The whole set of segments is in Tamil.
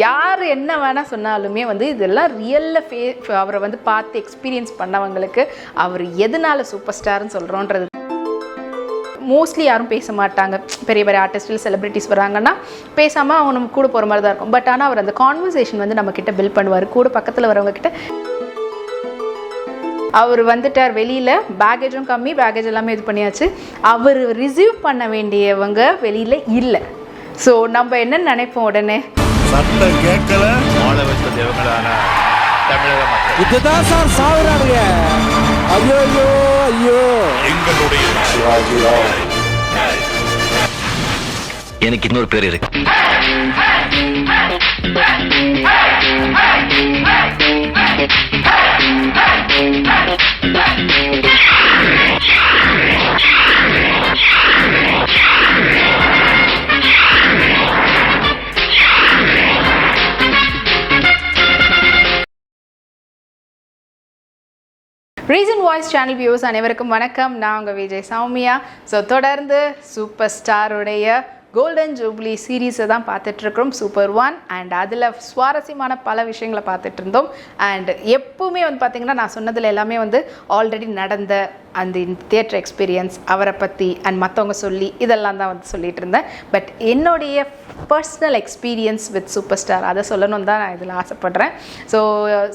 யார் என்ன வேணால் சொன்னாலுமே வந்து இதெல்லாம் ரியலில் ஃபே அவரை வந்து பார்த்து எக்ஸ்பீரியன்ஸ் பண்ணவங்களுக்கு அவர் எதனால சூப்பர் ஸ்டார்னு சொல்கிறோன்றது மோஸ்ட்லி யாரும் பேச மாட்டாங்க. பெரிய பெரிய ஆர்டிஸ்டில் செலிபிரிட்டிஸ் வராங்கன்னா பேசாமல் அவங்க நம்ம கூட போகிற மாதிரி தான் இருக்கும். பட் ஆனால் அவர் அந்த கான்வர்சேஷன் வந்து நம்மக்கிட்ட பில்ட் பண்ணுவார். கூட பக்கத்தில் வரவங்கக்கிட்ட அவர் வந்துட்டார் வெளியில். பேகேஜும் கம்மி. பேகேஜ் எல்லாமே இது பண்ணியாச்சு. அவர் ரிசீவ் பண்ண வேண்டியவங்க வெளியில் இல்லை. ஸோ நம்ம என்ன நினைப்போம் உடனே? சத்தம் கேட்கல. வாழ வைத்த தெய்வங்களான தமிழக மக்கள். இதுதான் சார் சாகுறானுங்க ஐயோ ஐயோ ஐயோ. எங்களுடைய எனக்கு இன்னொரு பேர் இருக்கு. ரீசன் வாய்ஸ் சேனல் வியூஸ் அனைவருக்கும் வணக்கம். நான் உங்கள் விஜய் சௌமியா. ஸோ தொடர்ந்து சூப்பர் ஸ்டாருடைய கோல்டன் ஜூப்ளி சீரீஸை தான் பார்த்துட்ருக்குறோம் சூப்பர் ஒன் அண்ட் அதில் சுவாரஸ்யமான பல விஷயங்களை பார்த்துட்டு இருந்தோம் அண்ட் எப்பவுமே வந்து பார்த்திங்கன்னா நான் சொன்னதில் எல்லாமே வந்து ஆல்ரெடி நடந்த அந்த தியேட்டர் எக்ஸ்பீரியன்ஸ் அவரை பற்றி அண்ட் மற்றவங்க சொல்லி இதெல்லாம் தான் வந்து சொல்லிகிட்டு இருந்தேன் பட் என்னுடைய personal experience with super star அதை சொல்லணும் தான் நான் இதில் ஆசைப்பட்றேன். ஸோ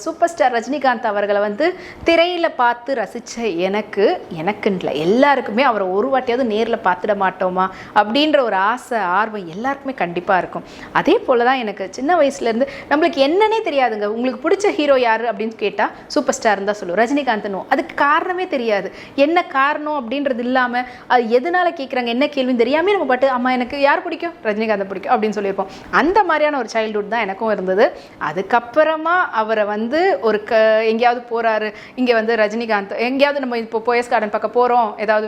சூப்பர் ஸ்டார் ரஜினிகாந்த் அவர்களை வந்து திரையில் பார்த்து ரசித்த எனக்கு எனக்குன்ல எல்லாருக்குமே அவரை ஒரு வாட்டியாவது நேரில் பார்த்துட மாட்டோமா? அப்படின்ற ஒரு ஆசை ஆர்வம் எல்லாருக்குமே கண்டிப்பாக இருக்கும். அதே போல் தான் எனக்கு சின்ன வயசுலேருந்து நம்மளுக்கு என்னன்னே தெரியாதுங்க. உங்களுக்கு பிடிச்ச ஹீரோ யார் அப்படின்னு கேட்டால் சூப்பர் ஸ்டார் தான் சொல்லுவோம். ரஜினிகாந்த்னோ அதுக்கு காரணமே தெரியாது. என்ன காரணம் அப்படின்றது இல்லாமல் அது எதனால கேட்குறாங்க என்ன கேள்வின்னு தெரியாமல் நம்ம பாட்டு அம்மா எனக்கு யார் பிடிக்கும்? ரஜினிகாந்த் பிடிக்கும் அப்படின்னு சொல்லியிருப்போம். அந்த மாதிரியான ஒரு சைல்டுஹுட் தான் எனக்கும் இருந்தது. அதுக்கப்புறமா அவரை வந்து ஒரு க எங்கேயாவது போகிறாரு இங்கே வந்து ரஜினிகாந்த் எங்கேயாவது நம்ம இப்போ போயஸ் கார்டன் பக்கம் போகிறோம் ஏதாவது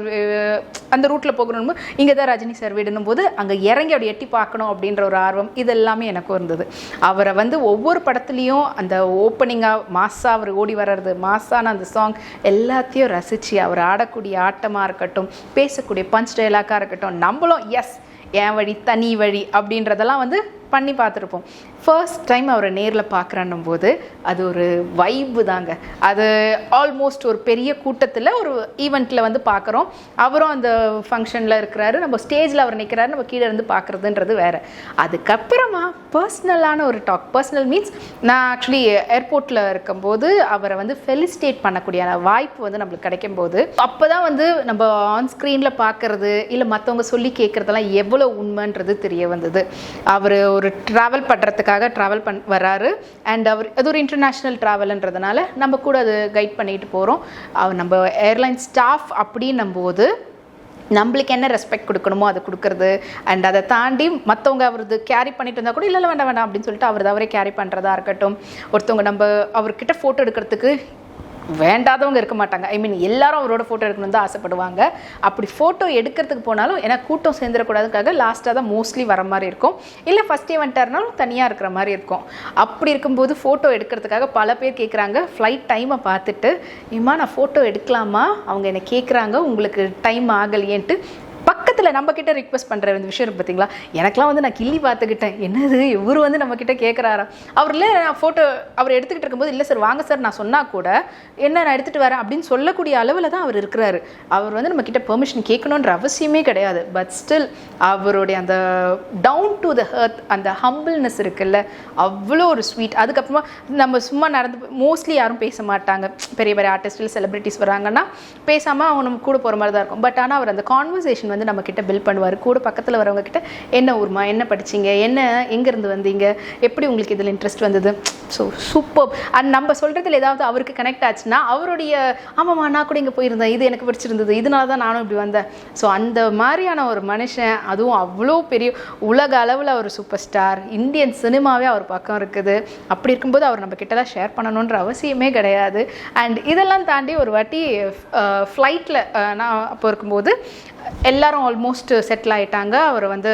அந்த ரூட்டில் போகணும் இங்கே தான் ரஜினி சார் விடணும் போது அங்கே அங்கே இறங்கி அப்படி எட்டி பார்க்கணும் அப்படின்ற ஒரு ஆர்வம் இது எல்லாமே எனக்கும் இருந்தது. அவரை வந்து ஒவ்வொரு படத்துலேயும் அந்த ஓப்பனிங்காக மாஸாக அவர் ஓடி வர்றது மாஸான அந்த சாங் எல்லாத்தையும் ரசித்து அவர் ஆடக்கூடிய ஆட்டமாக இருக்கட்டும் பேசக்கூடிய பஞ்ச் டைலாக்காக இருக்கட்டும் நம்மளும் எஸ் என் வழி தனி வழி அப்படின்றதெல்லாம் வந்து பண்ணி பார்த்துருப்போம். ஃபர்ஸ்ட் டைம் அவரை நேரில் பார்க்குறன்னும் போது அது ஒரு வைப்பு தாங்க. அது ஆல்மோஸ்ட் ஒரு பெரிய கூட்டத்தில் ஒரு ஈவெண்ட்டில் வந்து பார்க்குறோம். அவரும் அந்த ஃபங்க்ஷனில் இருக்கிறாரு. நம்ம ஸ்டேஜில் அவர் நிற்கிறாரு நம்ம கீழே இருந்து பார்க்குறதுன்றது வேறு. அதுக்கப்புறமா பர்சனலான ஒரு டாக் பர்சனல் மீன்ஸ் நான் ஆக்சுவலி ஏர்போர்ட்டில் இருக்கும்போது அவரை வந்து ஃபெலிசிட்டேட் பண்ணக்கூடிய வாய்ப்பு வந்து நம்மளுக்கு கிடைக்கும் போது அப்போ தான் வந்து நம்ம ஆன் ஸ்க்ரீனில் பார்க்குறது இல்லை மற்றவங்க சொல்லி கேட்குறதெல்லாம் எவ்வளோ உண்மைன்றது தெரிய வந்தது. அவர் ஒரு ட்ராவல் பண்ணுறதுக்காக ட்ராவல் பண் வராரு. அண்ட் அவர் அது ஒரு இன்டர்நேஷ்னல் ட்ராவல்ன்றதுனால நம்ம கூட அது கைட் பண்ணிட்டு போகிறோம் அவர் நம்ம ஏர்லைன் ஸ்டாஃப் அப்படின்னும் போது நம்மளுக்கு என்ன ரெஸ்பெக்ட் கொடுக்கணுமோ அதை கொடுக்கறது. அண்ட் அதை தாண்டி மற்றவங்க அவரது கேரி பண்ணிட்டு இருந்தால் கூட இல்லை இல்லை வேண்டாம் வேண்டாம் அப்படின்னு சொல்லிட்டு அவர் அவரே கேரி பண்ணுறதா இருக்கட்டும். ஒருத்தவங்க நம்ம அவர்கிட்ட ஃபோட்டோ எடுக்கிறதுக்கு வேண்டாதவங்க இருக்க மாட்டாங்க. ஐ மீன் எல்லாரும் அவரோட ஃபோட்டோ எடுக்கணும்னு தான் ஆசைப்படுவாங்க. அப்படி ஃபோட்டோ எடுக்கிறதுக்கு போனாலும் ஏன்னா கூட்டம் சேர்ந்துடக்கூடாதுக்காக லாஸ்ட்டாக தான் மோஸ்ட்லி வர மாதிரி இருக்கும். இல்லை ஃபஸ்ட்டே வந்துட்டாருனாலும் தனியாக இருக்கிற மாதிரி இருக்கும். அப்படி இருக்கும்போது ஃபோட்டோ எடுக்கிறதுக்காக பல பேர் கேட்குறாங்க ஃப்ளைட் டைமை பார்த்துட்டு இம்மா நான் ஃபோட்டோ எடுக்கலாமா? அவங்க என்னை கேட்குறாங்க உங்களுக்கு டைம் ஆகலையேன்ட்டு. பக்கத்தில் நம்ம கிட்ட ரிக்வெஸ்ட் பண்ணுற இந்த விஷயம் இருக்கு பார்த்தீங்களா எனக்குலாம் வந்து நான் கிள்ளி பார்த்துக்கிட்டேன். என்னது? இவர் வந்து நம்ம கிட்ட கேட்குறாரா அவர் இல்லை நான் ஃபோட்டோ அவர் எடுத்துக்கிட்டு இருக்கும்போது இல்லை சார் வாங்க சார் நான் சொன்னால் கூட என்ன நான் எடுத்துகிட்டு வரேன்? அப்படின்னு சொல்லக்கூடிய அளவில் தான் அவர் இருக்கிறாரு. அவர் வந்து நம்ம கிட்ட பெர்மிஷன் கேட்கணுன்ற அவசியமே கிடையாது. பட் ஸ்டில் அவருடைய அந்த டவுன் டு த ஹர்த் அந்த ஹம்பிள்னஸ் இருக்குல்ல அவ்வளோ ஒரு ஸ்வீட் அதுக்கப்புறமா நம்ம சும்மா நடந்து மோஸ்ட்லி யாரும் பேச மாட்டாங்க. பெரிய பெரிய ஆர்டிஸ்டில் செலிபிரிட்டிஸ் வராங்கன்னா பேசாமல் அவங்க நம்ம கூட போகிற மாதிரி தான் இருக்கும். பட் ஆனால் அவர் அந்த கான்வர்சேஷன் வந்து நம்ம கிட்ட பில் பண்ணுவார். கூட பக்கத்தில் வரவங்க கிட்ட என்ன ஊர்மா என்ன படிச்சீங்க? என்ன எங்கேருந்து வந்தீங்க? எப்படி உங்களுக்கு இதில் இன்ட்ரெஸ்ட் வந்தது? ஸோ சூப்பர் அண்ட் நம்ம சொல்கிறதுல ஏதாவது அவருக்கு கனெக்ட் ஆச்சுன்னா அவருடைய ஆமாம்மா நான் கூட இங்கே போயிருந்தேன். இது எனக்கு பிடிச்சிருந்தது. இதனால தான் நானும் இப்படி வந்தேன். ஸோ அந்த மாதிரியான ஒரு மனுஷன் அதுவும் அவ்வளோ பெரிய உலக அளவில் ஒரு சூப்பர் ஸ்டார் இந்தியன் சினிமாவே அவர் பக்கம் இருக்குது. அப்படி இருக்கும்போது அவர் நம்ம தான் ஷேர் பண்ணணுன்ற அவசியமே கிடையாது. அண்ட் இதெல்லாம் தாண்டி ஒரு வாட்டி ஃப்ளைட்டில் நான் அப்போ இருக்கும்போது எல்லாரும் ஆல்மோஸ்ட் செட்டில் ஆகிட்டாங்க அவர் வந்து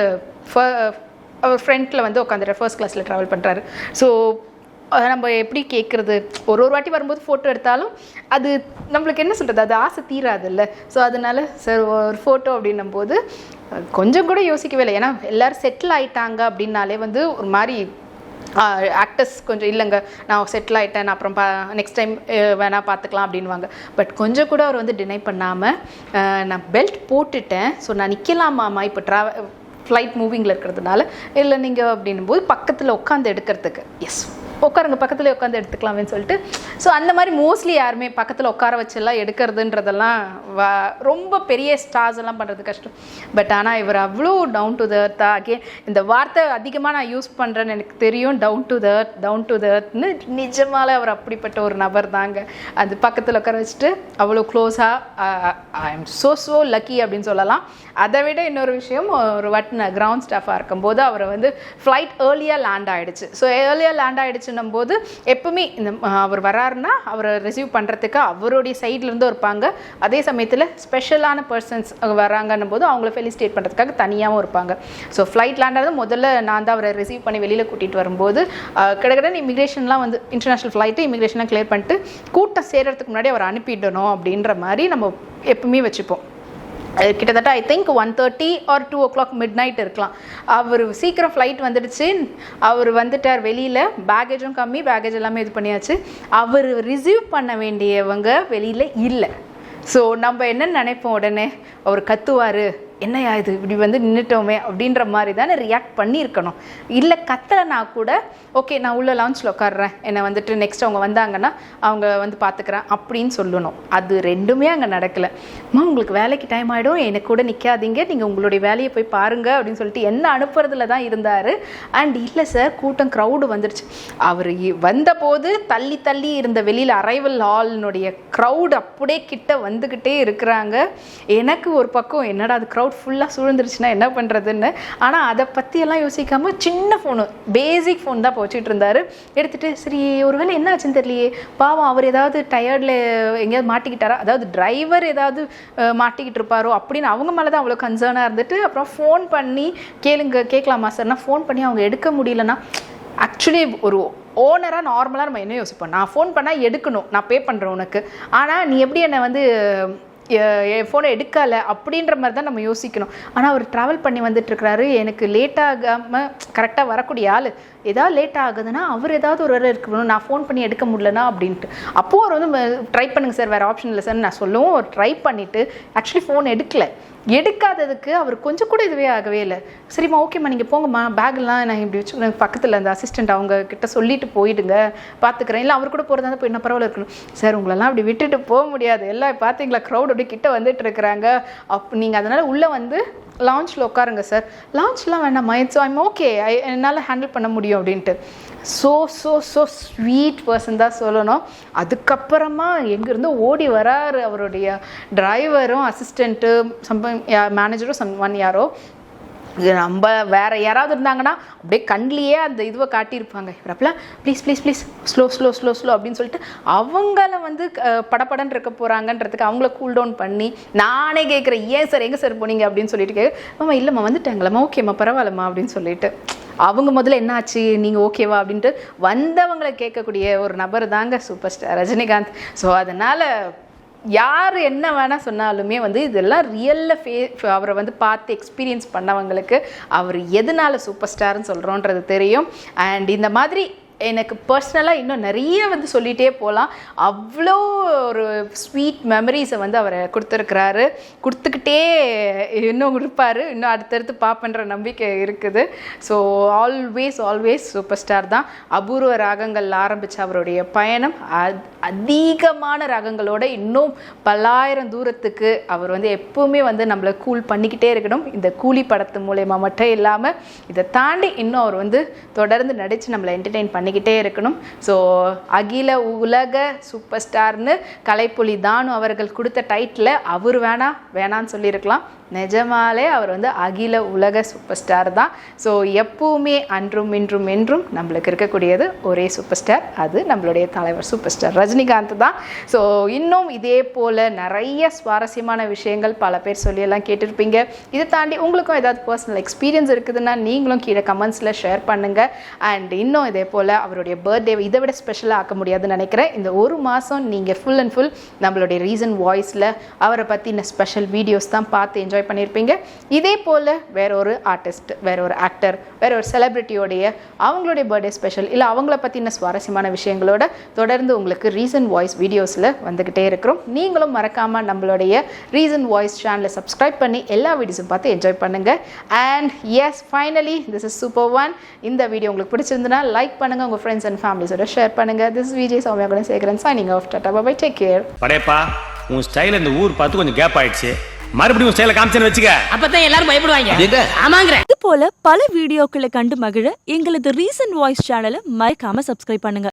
அவர் ஃப்ரண்ட்டில் வந்து உட்காந்துட்டு ஃபர்ஸ்ட் கிளாஸில் ட்ராவல் பண்ணுறாரு ஸோ அதை நம்ம எப்படி கேட்குறது ஒரு ஒரு வாட்டி வரும்போது ஃபோட்டோ எடுத்தாலும் அது நம்மளுக்கு என்ன சொல்கிறது அது ஆசை தீராதுல்ல. ஸோ அதனால சார் ஒரு ஃபோட்டோ அப்படின்னும் போது கொஞ்சம் கூட யோசிக்கவே இல்லை. ஏன்னா எல்லோரும் செட்டில் ஆகிட்டாங்க அப்படின்னாலே வந்து ஒரு மாதிரி ஆக்டர்ஸ் கொஞ்சம் இல்லைங்க. நான் செட்டில் ஆகிட்டேன் நான் அப்புறம் பா நெக்ஸ்ட் டைம் வேணால் பார்த்துக்கலாம் அப்படின்வாங்க பட் கொஞ்சம் கூட அவர் வந்து டினை பண்ணாமல் நான் பெல்ட் போட்டுட்டேன். ஸோ நான் நிற்கலாமாம்மா இப்போ ட்ராவ ஃப்ளைட் மூவிங்கில் இருக்கிறதுனால. இல்லை நீங்கள் அப்படின்னும் போது பக்கத்தில் உட்காந்து எடுக்கிறதுக்கு. எஸ் உட்காருங்க பக்கத்தில் உட்காந்து எடுத்துக்கலாமேன்னு சொல்லிட்டு. ஸோ அந்த மாதிரி மோஸ்ட்லி யாருமே பக்கத்தில் உட்கார வச்செல்லாம் எடுக்கிறதுன்றதெல்லாம் ரொம்ப பெரிய ஸ்டார்ஸ் எல்லாம் பண்ணுறது கஷ்டம். பட் ஆனால் இவர் அவ்வளோ டவுன் டு த earth அகே இந்த வார்த்தை அதிகமாக நான் யூஸ் பண்ணுறேன்னு எனக்கு தெரியும். Down to the down to the நிஜமால அவர் அப்படிப்பட்ட ஒரு நபர் தாங்க. அது பக்கத்தில் உட்கார வச்சுட்டு அவ்வளோ க்ளோஸாக I am so so lucky அப்படின்னு சொல்லலாம். அதை விட இன்னொரு விஷயம் ஒரு வட்டின கிரவுண்ட் ஸ்டாஃபாக இருக்கும்போது அவரை வந்து ஃப்ளைட் ஏர்லியாக லேண்ட் ஆகிடுச்சு ஸோ ஏர்லியாக லேண்ட் ஆகிடுச்சுன்னும் போது எப்பவுமே இந்த அவர் வராருன்னா அவரை ரிசீவ் பண்ணுறதுக்கு அவருடைய சைட்லேருந்து இருப்பாங்க. அதே சமயத்தில் ஸ்பெஷலான பர்சன்ஸ் வராங்கன்னும் போது அவங்கள ஃபெலிசிட்டேட் பண்ணுறதுக்காக தனியாகவும் இருப்பாங்க. ஸோ ஃப்ளைட் லேண்ட் ஆனது முதல்ல நான் தான் அவரை ரிசீவ் பண்ணி வெளியில் கூட்டிகிட்டு வரும்போது அஹ், இமிக்ரேஷன்லாம் வந்து இன்டர்நேஷ்னல் ஃப்ளைட்டு இமிக்ரேஷன்லாம் கிளியர் பண்ணிட்டு கூட்டம் சேர்கிறதுக்கு முன்னாடி அவர் அனுப்பிடணும் அப்படின்ற மாதிரி நம்ம எப்பவுமே வச்சுப்போம். கிட்டத்தட்ட I think one thirty or two o'clock midnight இருக்கலாம். அவர் சீக்கிரம் ஃப்ளைட் வந்துடுச்சு. அவர் வந்துட்டார் வெளியில். பேகேஜும் கம்மி. பேகேஜ் எல்லாமே இது பண்ணியாச்சு. அவர் ரிசீவ் பண்ண வேண்டியவங்க வெளியில் இல்லை. ஸோ நம்ம என்ன நினைப்போம் உடனே. அவர் கத்துவார். என்னையா இது? இப்படி வந்து நின்றுட்டோமே அப்படின்ற மாதிரி தானே ரியாக்ட் பண்ணியிருக்கணும். இல்லை கத்தலைனா கூட ஓகே நான் உள்ள லான்ச்சில் உட்காடுறேன் என்னை வந்துட்டு நெக்ஸ்ட் அவங்க வந்தாங்கன்னா அவங்க வந்து பார்த்துக்கிறேன் அப்படின்னு சொல்லணும். அது ரெண்டுமே அங்கே நடக்கலை. அம்மா உங்களுக்கு வேலைக்கு டைம் ஆகிடும் எனக்கு கூட நிற்காதீங்க நீங்கள் உங்களுடைய வேலையை போய் பாருங்க அப்படின்னு சொல்லிட்டு என்ன அனுப்புறதுல தான் இருந்தார். அண்ட் இல்லை சார் கூட்டம் க்ரௌடு வந்துடுச்சு அவர் வந்தபோது தள்ளி தள்ளி இருந்த வெளியில் அரைவல் ஹால்னுடைய க்ரௌட் அப்படியே கிட்ட வந்துக்கிட்டே இருக்கிறாங்க. எனக்கு ஒரு பக்கம் என்னடா அது க்ரௌட் ஃபுல்லாக சூழ்ந்துருச்சுன்னா என்ன பண்ணுறதுன்னு ஆனால் அதை பற்றியெல்லாம் யோசிக்காமல் சின்ன ஃபோனு பேசிக் ஃபோன் தான் இப்போ இருந்தார் எடுத்துகிட்டு சரி ஒருவேளை என்ன ஆச்சுன்னு தெரியலையே? பாவம் அவர் ஏதாவது டயர்டில் எங்கேயாவது மாட்டிக்கிட்டாரா? அதாவது டிரைவர் ஏதாவது மாட்டிக்கிட்டு இருப்பாரோ அப்படின்னு அவங்க மேலே தான் அவ்வளோ கன்சர்னாக இருந்துட்டு அப்புறம் ஃபோன் பண்ணி கேளுங்க கேட்கலாமா சார்னா ஃபோன் பண்ணி அவங்க எடுக்க முடியலன்னா ஆக்சுவலி ஒரு ஓனராக நார்மலாக நம்ம என்ன யோசிப்போம்? நான் ஃபோன் பண்ணால் எடுக்கணும் நான் பே பண்ணுறேன் உனக்கு. ஆனால் நீ எப்படி என்னை வந்து என் ஃபோனை எடுக்கலை அப்படின்ற மாதிரி தான் நம்ம யோசிக்கணும். ஆனால் அவர் ட்ராவல் பண்ணி வந்துட்டுருக்கிறாரு. எனக்கு லேட் ஆகாமல் கரெக்டாக வரக்கூடிய ஆள். ஏதாவது லேட் ஆகுதுன்னா அவர் ஏதாவது ஒரு வேலை இருக்கணும் நான் ஃபோன் பண்ணி எடுக்க முடியலனா அப்படின்ட்டு. அப்போது அவர் வந்து ட்ரை பண்ணுங்க சார். வேறு ஆப்ஷன் இல்லை சார். நான் சொல்லவும் அவர் ட்ரை பண்ணிவிட்டு ஆக்சுவலி ஃபோன் எடுக்கலை. எடுக்காததுக்கு அவர் கொஞ்சம் கூட இதுவே ஆகவே இல்லை. சரிம்மா ஓகேம்மா நீங்கள் போங்கம்மா பேக்லாம் நான் இப்படி வச்சு பக்கத்தில் அந்த அசிஸ்டண்ட் அவங்க கிட்ட சொல்லிட்டு போயிடுங்க பார்த்துக்கிறேன் இல்லை அவர் கூட போகிறதா இருந்தால் போய் என்ன பரவாயில்ல இருக்கணும். சார் உங்களெல்லாம் அப்படி விட்டுட்டு போக முடியாது. எல்லாம் பார்த்தீங்களா க்ரௌட் அப்படி கிட்ட வந்துட்டு இருக்கிறாங்க. அப் நீங்கள் அதனால் உள்ளே வந்து லான்ச்சில் உட்காருங்க சார். லான்ச்லாம் வேண்டாம் இட்ஸ் ஐம் ஓகே என்னால் ஹேண்டில் பண்ண முடியும் அப்படின்ட்டு. So so so sweet person தான் சொல்லணும். அதுக்கப்புறமா எங்கேருந்து ஓடி வராரு அவருடைய டிரைவரும் அசிஸ்டண்ட்டு சம்பம் மேனேஜரும் சம் ஒன் யாரோ. நம்ம வேற யாராவது இருந்தாங்கன்னா அப்படியே கண்லேயே அந்த இதுவை காட்டியிருப்பாங்க. இவரப்பெல்லாம் please please please slow slow slow slow அப்படின்னு சொல்லிட்டு அவங்கள வந்து அஹ், இருக்க போகிறாங்கன்றதுக்கு அவங்கள கூல் டவுன் பண்ணி நானே கேட்குறேன் ஏன் சார் எங்கே சார் போனீங்க? அப்படின்னு சொல்லிட்டு கேட்க மாமா இல்லைம்மா வந்துட்டாங்களம்மா. ஓகேம்மா பரவாயில்லம்மா அப்படின்னு சொல்லிட்டு. அவங்க முதல்ல என்ன ஆச்சு? நீங்கள் ஓகேவா அப்படின்ட்டு வந்தவங்களை கேட்கக்கூடிய ஒரு நபர் தாங்க சூப்பர் ஸ்டார் ரஜினிகாந்த். ஸோ அதனால் யார் என்ன வேணால் சொன்னாலுமே வந்து இதெல்லாம் ரியலில் ஃபே அவரை வந்து பார்த்து எக்ஸ்பீரியன்ஸ் பண்ணவங்களுக்கு அவர் எதனால சூப்பர் ஸ்டார்னு சொல்கிறோன்றது தெரியும். அண்ட் இந்த மாதிரி எனக்கு பர்சனலாக இன்னும் நிறைய வந்து சொல்லிகிட்டே போகலாம் அவ்வளோ ஒரு ஸ்வீட் மெமரிஸை வந்து அவர் கொடுத்துருக்கிறாரு. கொடுத்துக்கிட்டே இன்னும் இருப்பார். இன்னும் அடுத்தடுத்து பார்ப்பன்ற நம்பிக்கை இருக்குது. So always always super star தான். அபூர்வ ராகங்கள் ஆரம்பித்த அவருடைய பயணம். அதிகமான ராகங்களோட இன்னும் பல்லாயிரம் தூரத்துக்கு அவர் வந்து எப்போவுமே வந்து நம்மளை கூல் பண்ணிக்கிட்டே இருக்கணும். இந்த கூலி படத்து மூலயமா மட்டும் இல்லாமல் இதை தாண்டி இன்னும் அவர் வந்து தொடர்ந்து நடித்து நம்மளை என்டர்டெயின் பண்ணிக்கிட்டே இருக்கணும். ஸோ அகில உலக சூப்பர் ஸ்டார்னு கலைப்புலி தானு அவர்கள் கொடுத்த டைட்டில் அவர் வேணா வேணான்னு சொல்லியிருக்கலாம். நிஜமாலே அவர் வந்து அகில உலக சூப்பர் ஸ்டார் தான். ஸோ எப்பவுமே அன்றும் இன்றும் என்றும் நம்மளுக்கு இருக்கக்கூடியது ஒரே சூப்பர் ஸ்டார் அது நம்மளுடைய தலைவர் சூப்பர் ஸ்டார் ரஜினிகாந்த் தான். ஸோ இன்னும் இதே போல் நிறைய சுவாரஸ்யமான விஷயங்கள் பல பேர் சொல்லியெல்லாம் கேட்டிருப்பீங்க. இதை தாண்டி உங்களுக்கும் ஏதாவது பர்சனல் எக்ஸ்பீரியன்ஸ் இருக்குதுன்னா நீங்களும் கீழே கமெண்ட்ஸில் ஷேர் பண்ணுங்கள் அண்ட் இன்னும் இதே போல் அவருடைய பர்த்டே இதை விட ஸ்பெஷலாக ஆக்க முடியாதுன்னு நினைக்கிறேன். இந்த ஒரு மாதம் நீங்கள் ஃபுல் அண்ட் ஃபுல் நம்மளுடைய ரீசன் வாய்ஸில் அவரை பற்றின ஸ்பெஷல் வீடியோஸ் தான் பார்த்து என்ஜாய் என்ஜாய் பண்ணியிருப்பீங்க. இதே போல் வேற ஒரு ஆர்டிஸ்ட் வேற ஒரு ஆக்டர் வேற ஒரு செலிப்ரிட்டியோடைய அவங்களுடைய பர்த்டே ஸ்பெஷல் இல்லை அவங்கள பற்றின சுவாரஸ்யமான விஷயங்களோட தொடர்ந்து உங்களுக்கு ரீசன் வாய்ஸ் வீடியோஸில் வந்துக்கிட்டே இருக்கிறோம். நீங்களும் மறக்காமல் நம்மளுடைய ரீசன் வாய்ஸ் சேனலை சப்ஸ்கிரைப் பண்ணி எல்லா வீடியோஸும் பார்த்து என்ஜாய் பண்ணுங்கள் and yes finally this is super one இந்த வீடியோ உங்களுக்கு பிடிச்சிருந்தனா லைக் பண்ணுங்கள் உங்கள் ஃப்ரெண்ட்ஸ் அண்ட் ஃபேமிலிஸோட ஷேர் பண்ணுங்கள் திஸ் விஜய் சௌமியா கூட Sekaran signing off tata bye take care Padayappa உன் ஸ்டைல் இந்த ஊர் பார்த்து கொஞ்சம் கேப் ஆயிடுச்சு. மறுபடியும் ஸ்டைல காமிச்சேன்னு வச்சுக்க. அப்பதான் எல்லாரும் பயப்படுவாங்க? ஆமாங்கிற. இது போல பல வீடியோக்களை கண்டு மகிழ எங்களது ரீசன்ட் வாய்ஸ் சேனலை மறக்காம சப்ஸ்கிரைப் பண்ணுங்க.